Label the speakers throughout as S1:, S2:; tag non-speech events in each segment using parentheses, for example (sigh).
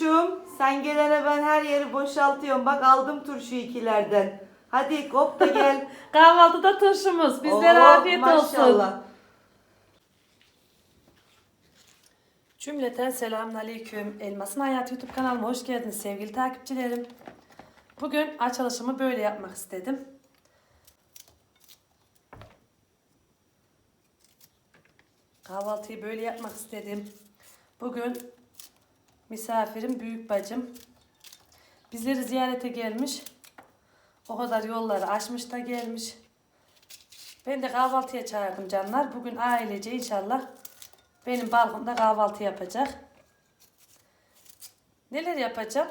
S1: Turşum sen gelene ben her yeri boşaltıyorum. Bak aldım turşu ikilerden. Hadi kop da gel. (laughs)
S2: Kahvaltıda turşumuz. Bizlere
S1: Oo,
S2: afiyet olsun.
S1: Maşallah.
S2: Cümleten selamünaleyküm. Elmasın Hayatı YouTube kanalıma hoş geldiniz sevgili takipçilerim. Bugün açılışımı böyle yapmak istedim. Kahvaltıyı böyle yapmak istedim. Bugün misafirim büyük bacım. Bizleri ziyarete gelmiş. O kadar yolları aşmış da gelmiş. Ben de kahvaltıya çağırdım canlar. Bugün ailece inşallah benim balkonda kahvaltı yapacak. Neler yapacağım?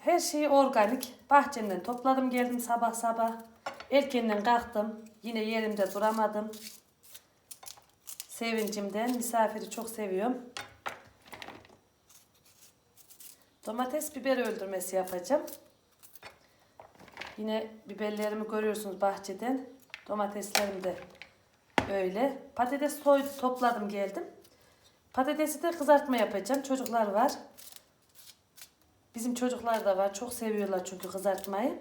S2: Her şeyi organik. Bahçemden topladım geldim sabah sabah. Erkenden kalktım. Yine yerimde duramadım. Sevincimden misafiri çok seviyorum. Domates biber öldürmesi yapacağım. Yine biberlerimi görüyorsunuz bahçeden. Domateslerim de öyle. Patates soy topladım geldim. Patatesi de kızartma yapacağım. Çocuklar var. Bizim çocuklar da var. Çok seviyorlar çünkü kızartmayı.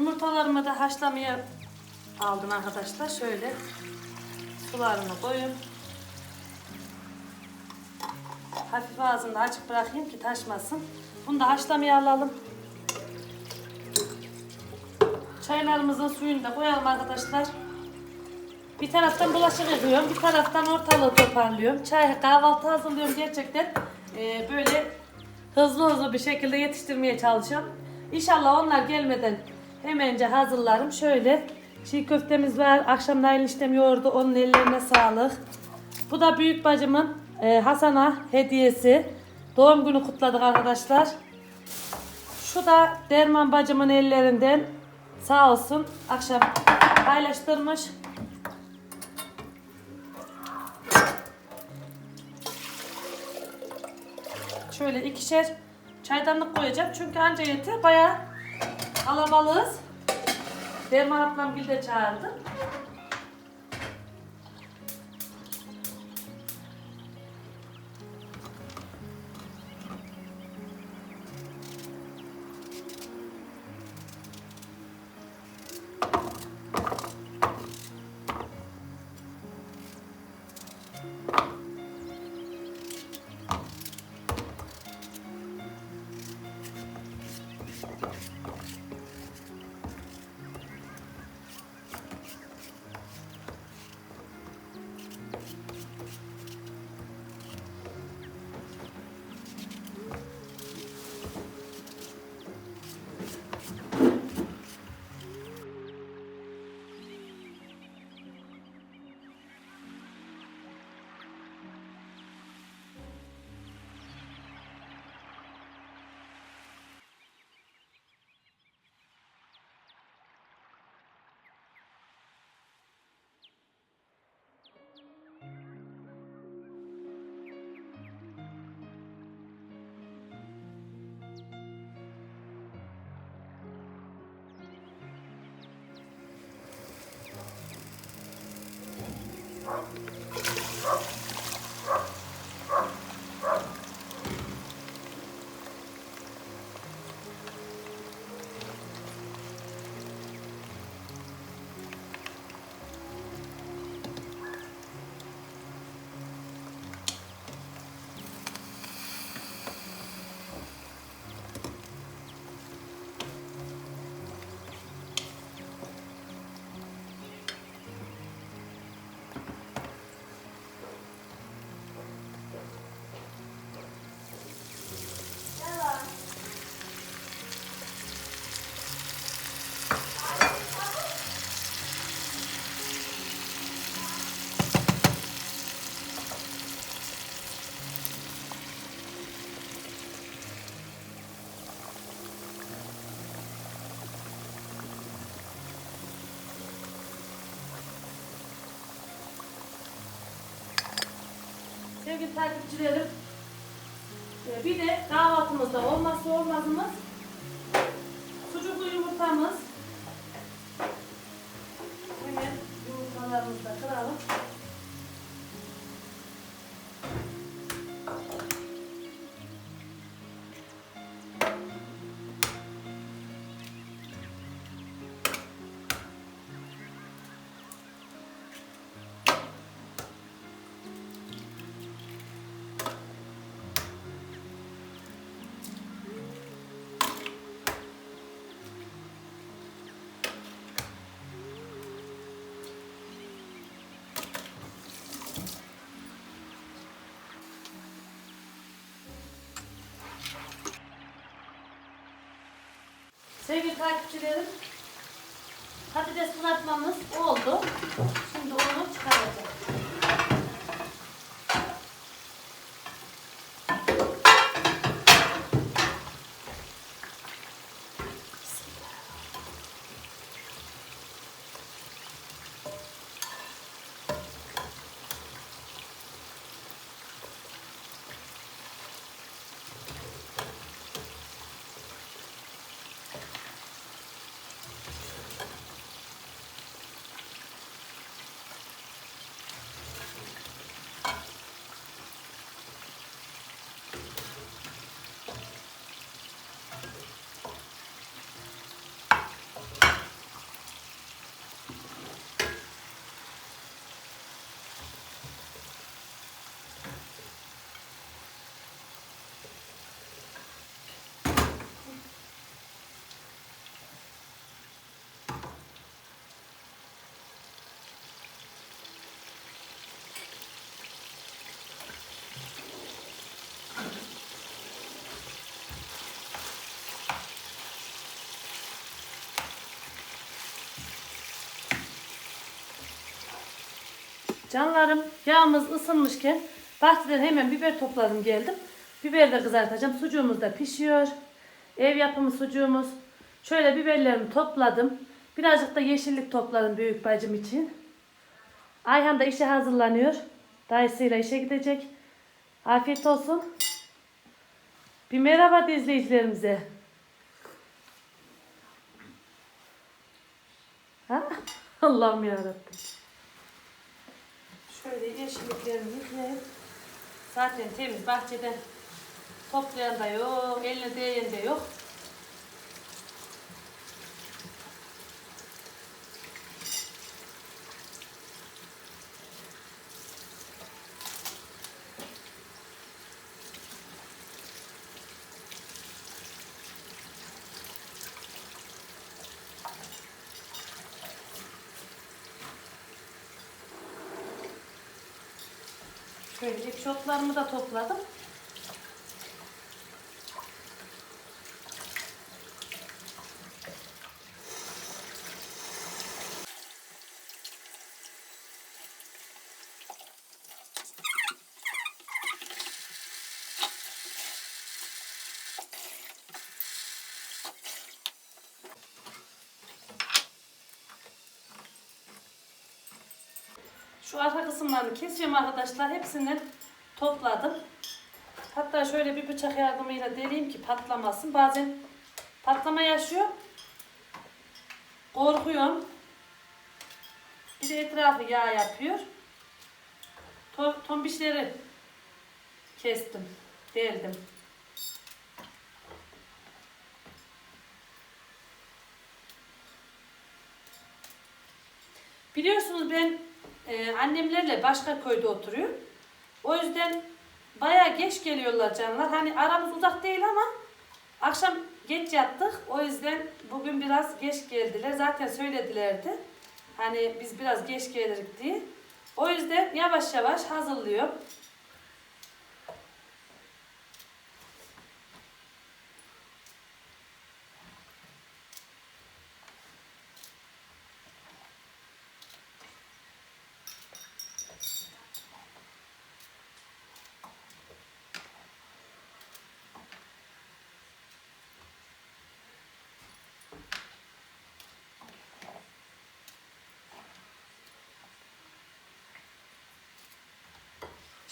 S2: Yumurtalarımı da haşlamaya aldım arkadaşlar. Şöyle sularını koyun. Hafif ağzını açık bırakayım ki taşmasın. Bunu da haşlamaya alalım. Çaylarımızın suyunu da koyalım arkadaşlar. Bir taraftan bulaşık yıkıyorum, bir taraftan ortalığı toparlıyorum. Çay, kahvaltı hazırlıyorum gerçekten. Ee, böyle hızlı hızlı bir şekilde yetiştirmeye çalışıyorum. İnşallah onlar gelmeden hemence hazırlarım. Şöyle çiğ köftemiz var. Akşamleyin işlem yoğurdu. Onun ellerine sağlık. Bu da büyük bacımın e, Hasan'a hediyesi. Doğum günü kutladık arkadaşlar. Şu da Derman bacımın ellerinden sağ olsun akşam paylaştırmış. Şöyle ikişer Çaydanlık koyacağım çünkü anca yeter. Bayağı kalabalığız. Derman ablam bir de çağırdı. Oh. Sevgili takipçilerim, e, bir de kahvaltımızda olmazsa olmazımız Sevgili takipçilerim, patates kızartmamız oldu. Şimdi onu çıkaracağım. Canlarım yağımız ısınmışken bahçeden hemen biber topladım geldim. Biber de kızartacağım. Sucuğumuz da pişiyor. Ev yapımı sucuğumuz. Şöyle biberlerimi topladım. Birazcık da yeşillik topladım büyük bacım için. Ayhan da işe hazırlanıyor. Dayısıyla işe gidecek. Afiyet olsun. Bir merhaba de izleyicilerimize. Ha? (laughs) Allah'ım yarabbim. Şöyle yeşilliklerimi yıkayayım. Zaten temiz bahçeden toplayan da yok, eline değen de yok. Şöyle ip şotlarımı da topladım. Şu arka kısımlarını kesiyorum arkadaşlar. Hepsinden topladım. Hatta şöyle bir bıçak yardımıyla deleyim ki patlamasın. Bazen patlama yaşıyor. Korkuyorum. Bir de etrafı yağ yapıyor. To tombişleri kestim. Deldim. Biliyorsunuz ben e, annemlerle başka köyde oturuyorum. O yüzden bayağı geç geliyorlar canlar. Hani aramız uzak değil ama akşam geç yattık. O yüzden bugün biraz geç geldiler. Zaten söyledilerdi. Hani biz biraz geç gelirik diye. O yüzden yavaş yavaş hazırlıyorum.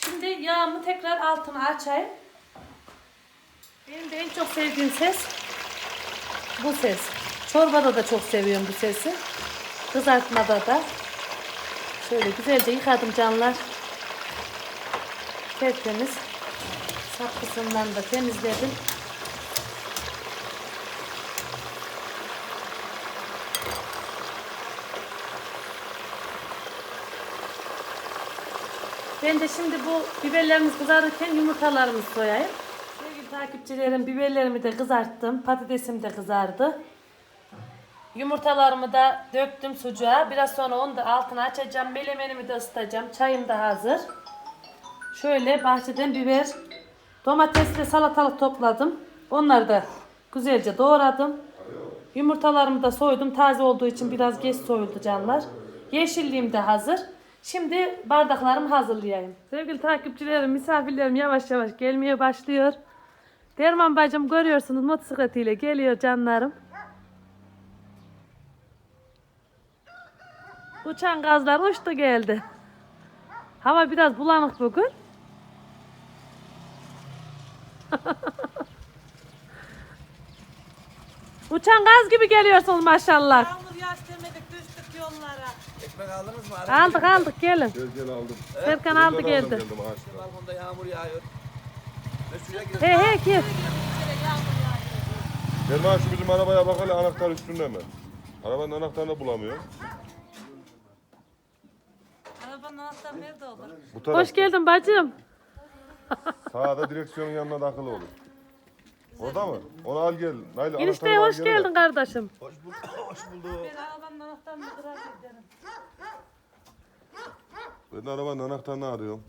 S2: Şimdi yağımı tekrar altına açayım. Benim de en çok sevdiğim ses bu ses. Çorbada da çok seviyorum bu sesi. Kızartmada da. Şöyle güzelce yıkadım canlar. Tertemiz. Sap kısımlarını da temizledim. Ben de şimdi bu biberlerimiz kızarırken yumurtalarımızı soyayım. Sevgili takipçilerim biberlerimi de kızarttım. Patatesim de kızardı. Yumurtalarımı da döktüm sucuğa. Biraz sonra onu da altına açacağım. Melemenimi de ısıtacağım. Çayım da hazır. Şöyle bahçeden biber, domates ve salatalık topladım. Onları da güzelce doğradım. Yumurtalarımı da soydum. Taze olduğu için biraz geç soyuldu canlar. Yeşilliğim de hazır. Şimdi bardaklarımı hazırlayayım. Sevgili takipçilerim, misafirlerim yavaş yavaş gelmeye başlıyor. Derman bacım görüyorsunuz motosikletiyle geliyor canlarım. Uçan gazlar uçtu geldi. Hava biraz bulanık bugün. (laughs) Uçan gaz gibi geliyorsunuz maşallah.
S3: Ekmek aldınız mı? Ara
S2: Aldık aldık gelin.
S4: Gel gel aldım.
S2: Serkan
S4: Gel,
S2: aldı
S4: gel
S2: geldi.
S4: aldım, geldim ağaçtan.
S3: Balkonda yağmur yağıyor. Ve suya gir.
S2: He he gir.
S4: Gel bana şu bizim arabaya bak hele anahtar üstünde mi? Arabanın anahtarını bulamıyor.
S5: Arabanın anahtarı nerede olur?
S4: Bu taraf.
S2: Hoş geldin bacım.
S4: Sağda direksiyonun yanına takılı olur. Orada mı? Onu al gel. Nail,
S2: Enişte
S4: anahtarını al
S2: hoş
S4: gel
S2: geldin
S4: de.
S2: kardeşim.
S3: Hoş bulduk. Hoş bulduk.
S5: Ben arabanın anahtarını kırar giderim.
S4: Ben de arabanın anahtarını arıyorum.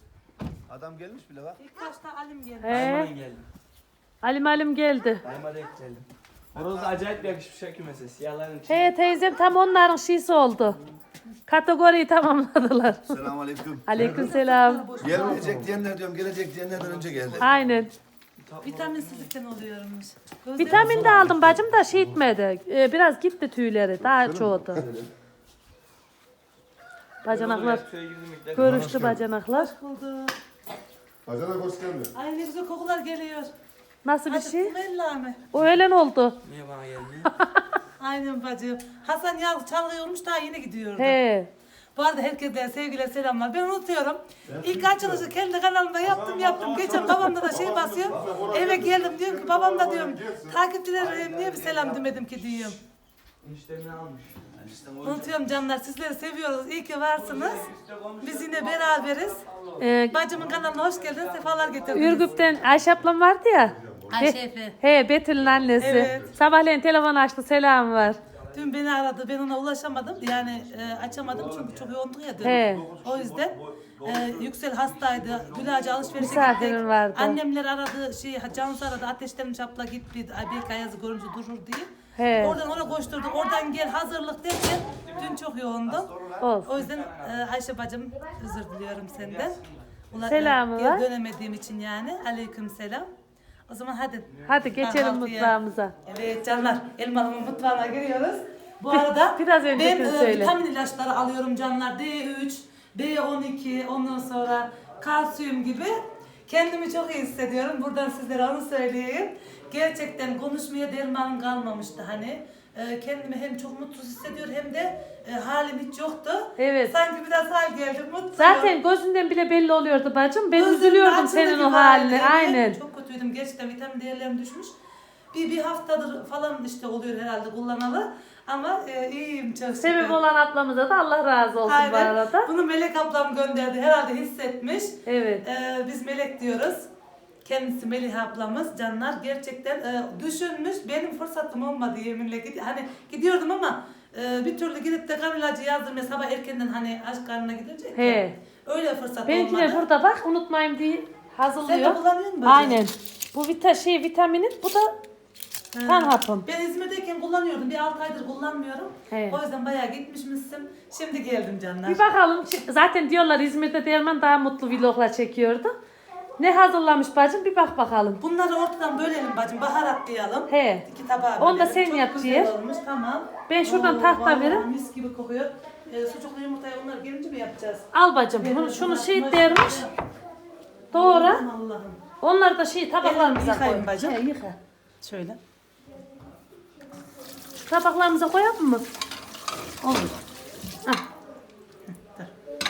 S3: Adam gelmiş bile bak.
S5: İlk başta Alim geldi.
S2: He.
S6: geldim.
S2: Alim Alim geldi.
S6: Daima denk geldim. Horoz acayip yakışmış ha kümese. Siyahların içi.
S2: He teyzem tam onların şişi oldu. Kategoriyi tamamladılar.
S3: Selamünaleyküm.
S2: Aleykümselam.
S3: Gelmeyecek diyenler diyorum, gelecek diyenlerden önce geldi.
S2: Aynen.
S5: Vitaminsizlikten oluyormuş.
S2: Vitamin de aldım bacım da şey etmedi. Ee, biraz gitti tüyleri. Daha çoğudu. (laughs) Bacanaklar
S6: defa.
S2: görüştü bacanaklar.
S5: Buldu.
S4: Bacana hoş geldin.
S5: Ay ne güzel kokular geliyor.
S2: Nasıl bir
S5: Hadi
S2: şey?
S5: Kumella mı?
S2: O öğlen oldu.
S6: Niye bana gelmiyor? (laughs)
S5: Aynen bacım. Hasan yaz çalıyormuş daha yeni gidiyordu.
S2: He.
S5: Bu arada herkese sevgiler selamlar. Ben unutuyorum. İlk açılışı kendi kanalımda yaptım yaptım. Geçen babamda da şey basıyorum. Eve geldim diyorum ki babam da diyorum takipçilerime niye bir selam demedim ki diyorum.
S6: Eniştemini almış.
S5: Unutuyorum canlar sizleri seviyoruz. İyi ki varsınız. Biz yine beraberiz.
S2: Ee,
S5: Bacımın kanalına hoş geldiniz. Sefalar getirdiniz.
S2: Ürgüp'ten Ayşe ablam vardı ya.
S5: Ayşe
S2: He-
S5: Efe.
S2: He Betül'ün annesi.
S5: Evet.
S2: Sabahleyin telefon açtı selam var.
S5: Dün beni aradı. Ben ona ulaşamadım. Yani e, açamadım çünkü çok yoğunduk ya dün.
S2: He.
S5: O yüzden e, Yüksel hastaydı. Gülacı alışverişe
S2: Misafirin
S5: gittik.
S2: vardı.
S5: Annemler aradı. Şey, Cansu aradı. Ateşlerin çapla git bir ay, belki Ayaz'ı görünce durur diye.
S2: He.
S5: Oradan oraya koşturduk. Oradan gel hazırlık derken dün çok yoğundum.
S2: Olsun.
S5: O yüzden e, Ayşe bacım özür diliyorum senden. Ula-
S2: Selamı
S5: geri
S2: var.
S5: dönemediğim için yani. Aleyküm selam. O zaman hadi.
S2: Hadi geçelim
S5: Kahvaltıya.
S2: mutfağımıza.
S5: Evet canlar, Elmalı'nın mutfağına giriyoruz. Bu arada
S2: biraz
S5: ben
S2: öncekini
S5: e,
S2: söyle.
S5: vitamin ilaçları alıyorum canlar. D3, B12, ondan sonra kalsiyum gibi. Kendimi çok iyi hissediyorum. Buradan sizlere onu söyleyeyim. Gerçekten konuşmaya dermanım kalmamıştı hani. E, kendimi hem çok mutsuz hissediyorum hem de e, halim hiç yoktu.
S2: Evet.
S5: Sanki biraz hal geldi, mutluyum.
S2: Zaten gözünden bile belli oluyordu bacım. Ben
S5: Gözüm
S2: üzülüyordum
S5: açıldı
S2: senin
S5: gibi
S2: o haline.
S5: Evet,
S2: Aynen.
S5: Çok kötüydüm. Gerçekten vitamin değerlerim düşmüş. Bir, bir haftadır falan işte oluyor herhalde kullanalı. Ama e, iyiyim çok şükür.
S2: Sebep olan ablamıza da Allah razı olsun bu
S5: Aynen.
S2: arada.
S5: Bunu Melek ablam gönderdi. Herhalde hissetmiş.
S2: Evet.
S5: E, biz Melek diyoruz. Kendisi Melih ablamız canlar gerçekten e, düşünmüş benim fırsatım olmadı yeminle Gid- hani gidiyordum ama e, bir türlü gidip de kan ilacı yazdırmaya sabah erkenden hani aşk karnına gidecek.
S2: He.
S5: öyle fırsat
S2: Benimkiler
S5: olmadı.
S2: burada bak unutmayayım diye
S5: Sen
S2: hazırlıyor.
S5: de kullanıyor musun?
S2: Aynen. Bu vita şey vitaminin bu da kan hapım.
S5: Ben İzmir'deyken kullanıyordum. Bir 6 aydır kullanmıyorum.
S2: He.
S5: O yüzden bayağı gitmişmişsin. Şimdi geldim canlar.
S2: Bir bakalım. Zaten diyorlar İzmir'de Derman daha mutlu vloglar çekiyordu. Ne hazırlamış bacım bir bak bakalım.
S5: Bunları ortadan bölelim bacım. Baharatlayalım.
S2: He.
S5: İki tabağa
S2: Onu da
S5: bölelim.
S2: sen
S5: Çok
S2: yap
S5: güzel olmuş tamam.
S2: Ben şuradan tahta
S5: vallahi
S2: vereyim.
S5: Mis gibi kokuyor. Ee, sucuklu yumurtayı onlar gelince mi yapacağız?
S2: Al bacım. Bunu, şunu şey dermiş. Doğra.
S5: Allah'ım.
S2: Onları da şey tabaklarımıza koy.
S5: yıkayayım bacım.
S2: He, yıka.
S5: Şöyle.
S2: Tabaklarımıza koyalım mı? Olur. Ah.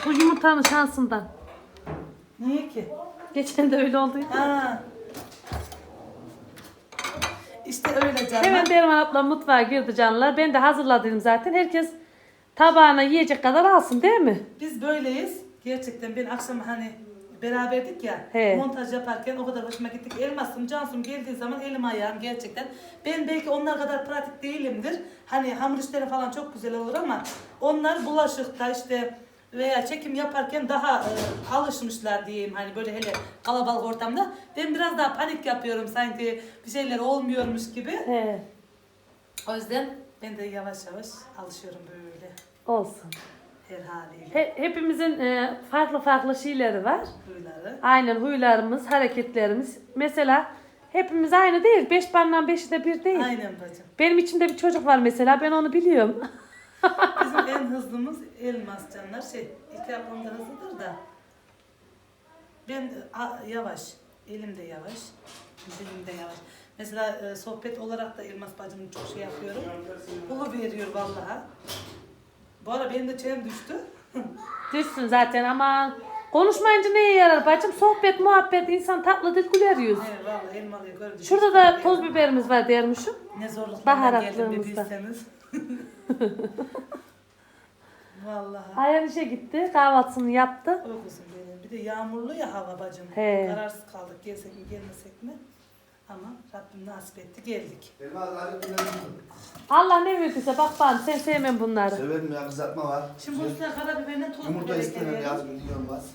S2: Bu yumurtanın şansından.
S5: Niye ki?
S2: Geçen de öyle oldu.
S5: Ha. İşte öyle canlar.
S2: Hemen Derman abla mutfağa girdi canlılar. Ben de hazırladım zaten. Herkes tabağına yiyecek kadar alsın değil mi?
S5: Biz böyleyiz. Gerçekten ben akşam hani beraberdik ya
S2: He.
S5: montaj yaparken o kadar hoşuma gittik. Elmasım, Cansum geldiği zaman elim ayağım gerçekten. Ben belki onlar kadar pratik değilimdir. Hani hamur işleri falan çok güzel olur ama onlar bulaşıkta işte veya çekim yaparken daha e, alışmışlar diyeyim hani böyle hele kalabalık ortamda. Ben biraz daha panik yapıyorum sanki bir şeyler olmuyormuş gibi.
S2: He.
S5: O yüzden ben de yavaş yavaş alışıyorum böyle
S2: Olsun.
S5: Her haliyle.
S2: He- hepimizin e, farklı farklı şeyleri var.
S5: Huyları.
S2: Aynen huylarımız, hareketlerimiz. Mesela hepimiz aynı değil. Beş parmağın beşi de bir değil.
S5: Aynen bacım.
S2: Benim içimde bir çocuk var mesela. Ben onu biliyorum. (laughs)
S5: Bizim (laughs) en hızlımız elmas canlar. Şey, iki ablam da hızlıdır da. Ben a, yavaş. Elim de yavaş. Dilim de yavaş. Mesela e, sohbet olarak da Elmas bacımın çok şey yapıyorum. Ulu veriyor vallahi. Bu ara benim de çenem düştü.
S2: Düşsün zaten ama konuşmayınca neye yarar bacım? Sohbet, muhabbet, insan tatlı dil güler yüz.
S5: Evet vallahi elmalıyı gördüm.
S2: Şurada da toz biberimiz var dermişim.
S5: Ne zorluklardan geldim bir
S2: Baharatlığımızda.
S5: bilseniz. (laughs) vallahi.
S2: Ayhan işe gitti, kahvaltısını yaptı.
S5: Uykusum benim. Bir de yağmurlu ya hava bacım.
S2: He.
S5: Kararsız kaldık gelsek mi gelmesek mi? Ama Rabbim nasip etti geldik.
S3: Elmas hadi.
S2: Allah ne verdiyse bak bana sen sevmem bunları.
S3: Severim ya kızartma var.
S5: Şimdi üstüne karabiberine tuz
S3: Yumurta
S5: biber
S3: istemem
S5: ekleyelim.
S3: yaz günü olmaz.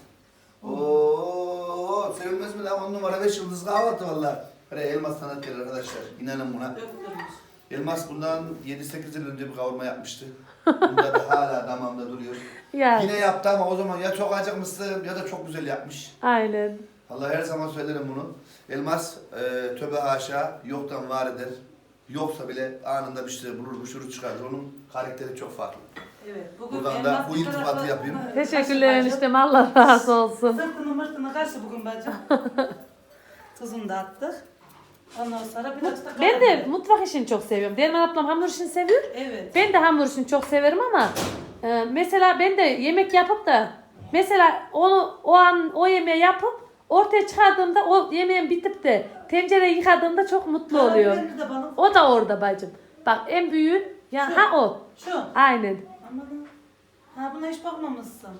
S3: Oo, sevilmez mi lan on numara beş yıldız kahvaltı valla. Hele elmas sanat gelir arkadaşlar. İnanın buna.
S5: Döktürmüş.
S3: Elmas bundan 7-8 yıl önce bir kavurma yapmıştı. Bunda da hala damamda duruyor. (laughs)
S2: Yani
S3: Yine yaptı ama o zaman ya çok acıkmışsın ya da çok güzel yapmış.
S2: aynen.
S3: Allah her zaman söylerim bunu. Elmas e, töbe haşa yoktan var eder. Yoksa bile anında bir şey bulur, bir şuru çıkarır. Onun karakteri çok farklı.
S5: Evet. Bugün
S3: Buradan da
S5: elmas
S3: bu
S5: bir
S3: iltifatı
S5: tarafı-
S3: yapayım.
S2: Teşekkürler
S5: Kaşı
S2: eniştem Allah razı olsun.
S5: Sırtını mırtını kaçtı bugün bacım. (laughs) Tuzunu da attık. Ondan sonra biraz da
S2: Ben de mutfak işini çok seviyorum. Derman ablam hamur işini seviyor.
S5: Evet.
S2: Ben de hamur işini çok severim ama e, mesela ben de yemek yapıp da mesela onu o an o yemeği yapıp ortaya çıkardığımda o yemeğin bitip de tencereyi yıkadığımda çok mutlu.
S5: Karabiberli de balık.
S2: O da orada bacım. Bak en büyüğü ya
S5: Şu.
S2: ha o.
S5: Şu.
S2: Aynen.
S5: Aman ha buna hiç bakmamışsın.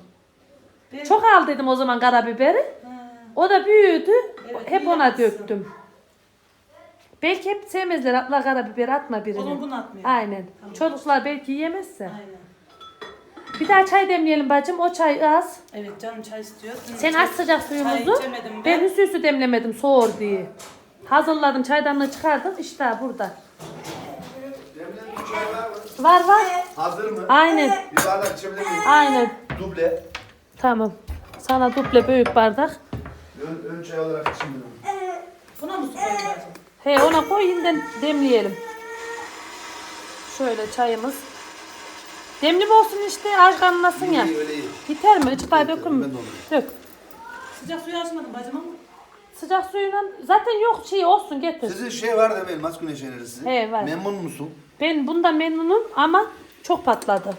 S5: Ben,
S2: Çok al dedim o zaman karabiberi.
S5: Ha,
S2: O da büyüdü.
S5: Evet,
S2: hep
S5: iyi
S2: ona
S5: yapmışsın.
S2: döktüm. Belki hep sevmezler abla karabiber atma birini.
S5: zaman bunu atmıyor.
S2: Aynen.
S5: Tamam.
S2: Çocuklar belki yiyemezse.
S5: Aynen.
S2: Bir daha çay demleyelim bacım. O çay az.
S5: Evet canım çay istiyor.
S2: Sen aç sıcak suyumuzu.
S5: Çay içemedim
S2: Ben
S5: ben.
S2: üstü üstü demlemedim soğur diye. Hazırladım çaydanlığı çıkardım. İşte burada.
S3: Bir çay var mı?
S2: Var var.
S3: Hazır mı?
S2: Aynen.
S3: Bir bardak içebilir miyim?
S2: Aynen.
S3: Duble.
S2: Tamam. Sana duble büyük bardak.
S3: Ön, ön çay olarak içeyim bunu.
S5: Buna mı susadın bacım?
S2: He ona koy yeniden demleyelim. Şöyle çayımız. Demli mi olsun işte aç kanlasın ya.
S3: İyi, öyle iyi.
S2: Yeter mi? Çıtay dökün mü? Dök.
S5: Sıcak suyu açmadım bacım ama.
S2: Sıcak suyuna zaten yok şey olsun getir.
S3: Sizin şey var değil mi elmas güneş enerjisi?
S2: He, var.
S3: Memnun musun?
S2: Ben bundan memnunum ama çok patladı.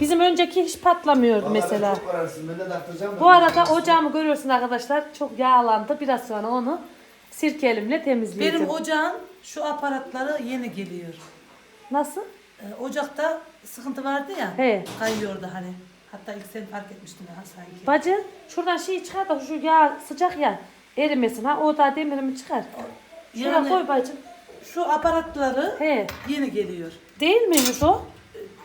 S2: Bizim önceki hiç patlamıyordu
S3: Vallahi
S2: mesela.
S3: Çok kararsın. Ben de taktıracağım.
S2: Bu arada ocağımı görüyorsun arkadaşlar. Çok yağlandı. Biraz sonra onu sirke elimle temizleyeceğim.
S5: Benim ocağın şu aparatları yeni geliyor.
S2: Nasıl?
S5: Ee, ocakta sıkıntı vardı ya.
S2: He.
S5: Kayıyordu hani. Hatta ilk sen fark etmiştin ha sanki.
S2: Bacı şuradan şey çıkar da şu yağ sıcak ya erimesin ha. O da demirimi çıkar. Şuraya
S5: Yani-
S2: koy bacım.
S5: Şu aparatları
S2: He.
S5: yeni geliyor.
S2: Değil miymiş o?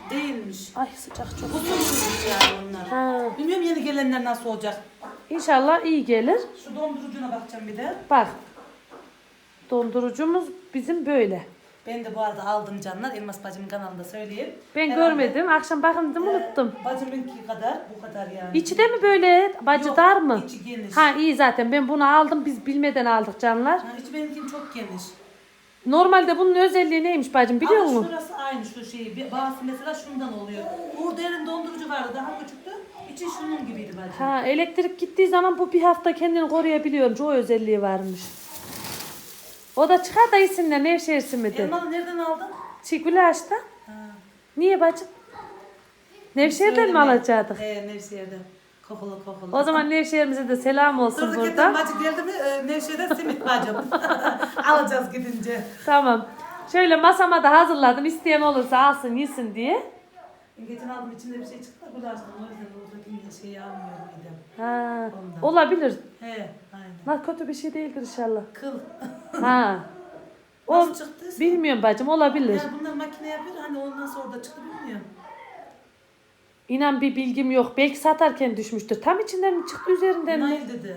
S5: Değilmiş.
S2: Ay sıcak çok.
S5: Kusursuzmuş yani onlar.
S2: Ha.
S5: Bilmiyorum yeni gelenler nasıl olacak.
S2: İnşallah iyi gelir.
S5: Şu dondurucuna bakacağım bir de.
S2: Bak. Dondurucumuz bizim böyle.
S5: Ben de bu arada aldım canlar. Elmas bacımın kanalında söyleyeyim.
S2: Ben
S5: Herhalde,
S2: görmedim. Akşam bakın dedim
S5: e,
S2: unuttum.
S5: Bacımınki kadar bu kadar yani.
S2: İçi de mi böyle bacı
S5: Yok,
S2: dar mı?
S5: içi geniş.
S2: Ha iyi zaten ben bunu aldım biz bilmeden aldık canlar.
S5: Ha, içi benimki çok geniş.
S2: Normalde bunun özelliği neymiş bacım biliyor
S5: Ama
S2: musun?
S5: şurası aynı şu şey. Bir- Bazısı mesela şundan oluyor. Uğur derin dondurucu vardı daha küçüktü. İçi şunun gibiydi bacım.
S2: Ha elektrik gittiği zaman bu bir hafta kendini koruyabiliyormuş. O özelliği varmış. O da çıkar da isimler Nevşehir'si midir?
S5: Elmalı nereden aldın?
S2: Çikulaş'ta.
S5: Ha.
S2: Niye bacım? Nevşehir'den mi alacaktık?
S5: He Nevşehir'den. Kokulu kokulu.
S2: O zaman Nevşehir'imize de selam olsun
S5: Durduk
S2: burada.
S5: eten bacı geldi mi e, Nevşehir'den simit bacım. (laughs) Alacağız gidince.
S2: Tamam. Şöyle masama da hazırladım. İsteyen olursa alsın yesin diye.
S5: Geçen aldım içinde bir şey çıktı da bulaştım. O yüzden oradaki şeyi almıyorum.
S2: Ha,
S5: Ondan.
S2: olabilir.
S5: He aynen.
S2: Lan kötü bir şey değildir inşallah.
S5: Kıl.
S2: Ha. O (laughs)
S5: Nasıl çıktıysa.
S2: bilmiyorum bacım olabilir.
S5: Yani bunlar makine yapıyor hani o nasıl orada çıktı bilmiyorum.
S2: İnan bir bilgim yok. Belki satarken düşmüştür. Tam içinden mi çıktı üzerinden mi?
S5: Nail dedi.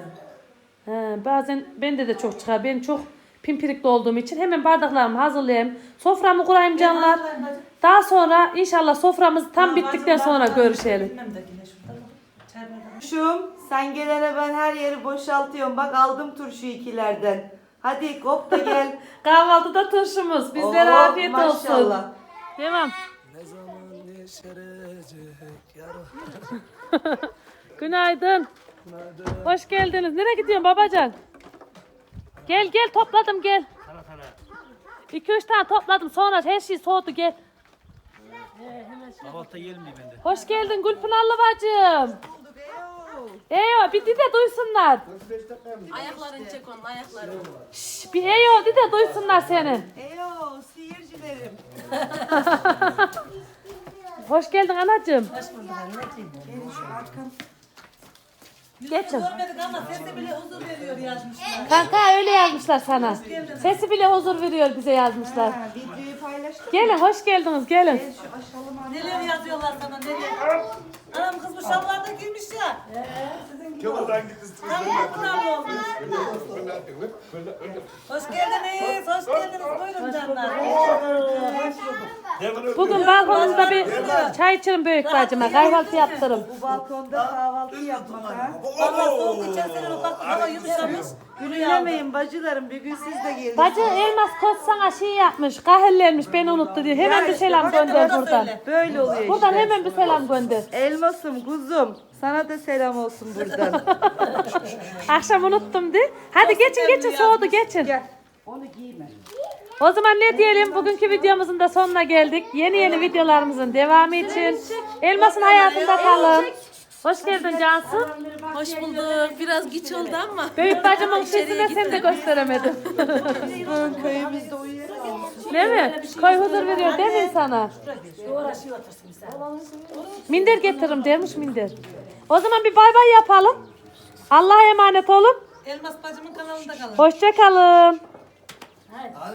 S2: Ha, bazen bende de çok çıkar. Ben çok pimpirikli olduğum için hemen bardaklarımı hazırlayayım. Soframı kurayım canlar. Daha sonra inşallah soframız tam
S5: Ya
S2: bittikten sonra görüşelim.
S5: Bilmem de yine şurada. Çay bardağı.
S1: Şum sen gelene ben her yeri boşaltıyorum. Bak aldım turşu ikilerden. Hadi kop da gel. (laughs)
S2: Kahvaltıda turşumuz. Bizlere
S1: Oo,
S2: afiyet olsun.
S1: maşallah.
S2: Devam.
S6: Ne zaman yeşerecek yar (laughs)
S2: Günaydın. Hoş geldiniz. Nereye gidiyorsun babacan? Gel gel topladım gel. İki üç tane topladım sonra her şey soğudu gel.
S6: Kahvaltıda yiyelim diye ben de.
S2: Hoş geldin Gülpınarlı bacım. Eyo bir de duysunlar.
S7: Ayaklarını çek onun ayaklarını.
S2: Şş, bir eyo de de duysunlar seni.
S1: Eyo seyircilerim. (laughs)
S2: Hoş geldin anacığım.
S5: Hoş bulduk anneciğim.
S1: Gelin şu arkam.
S2: Geçin.
S5: Görmedik ama sesi bile huzur veriyor yazmışlar.
S2: Kanka öyle yazmışlar sana. Sesi bile huzur veriyor bize yazmışlar.
S1: Ha, videoyu paylaştım.
S2: Gelin hoş geldiniz gelin.
S1: Gel şu aşalım anne.
S5: Neler yazıyorlar sana neler. Anam kız bu şalvar da giymiş ya.
S4: Kemal'dan gitti
S5: Anam bunlar olmuş. Hoş geldiniz, hoş geldiniz. Buyurun canlar.
S2: Bugün balkonumuzda bir çay içerim büyük bacıma. Kahvaltı yaptırım.
S1: Bu balkonda kahvaltı yapmak ha.
S5: Valla soğuk içerisinde baktım hava yumuşamış.
S1: Gülülemeyin bacılarım bir gün siz de gelin.
S2: Bacı elmas koç sana şey yapmış. Kahhellenmiş beni unuttu diyor. Hemen bir selam gönder buradan.
S1: Böyle oluyor
S2: Buradan
S1: işte.
S2: hemen bir selam gönder.
S1: Elmasım kuzum. Sana da selam olsun buradan. (laughs)
S2: Akşam unuttum de. Hadi geçin geçin soğudu geçin.
S1: Gel. Onu giyme.
S2: O zaman ne diyelim? Bugünkü videomuzun da sonuna geldik. Yeni yeni videolarımızın devamı için Elmas'ın hayatında kalın. Hoş geldin Cansu.
S7: Hoş bulduk. Biraz geç oldu ama.
S2: Büyük bacımın sesine sen de gösteremedim.
S1: Köyümüzde uyuyor.
S2: Değil mi? Koy huzur veriyor değil mi sana? Minder getiririm dermiş minder. O zaman bir bay bay yapalım. Allah'a emanet olun.
S5: Elmas bacımın kanalında kalın.
S2: Hoşça kalın.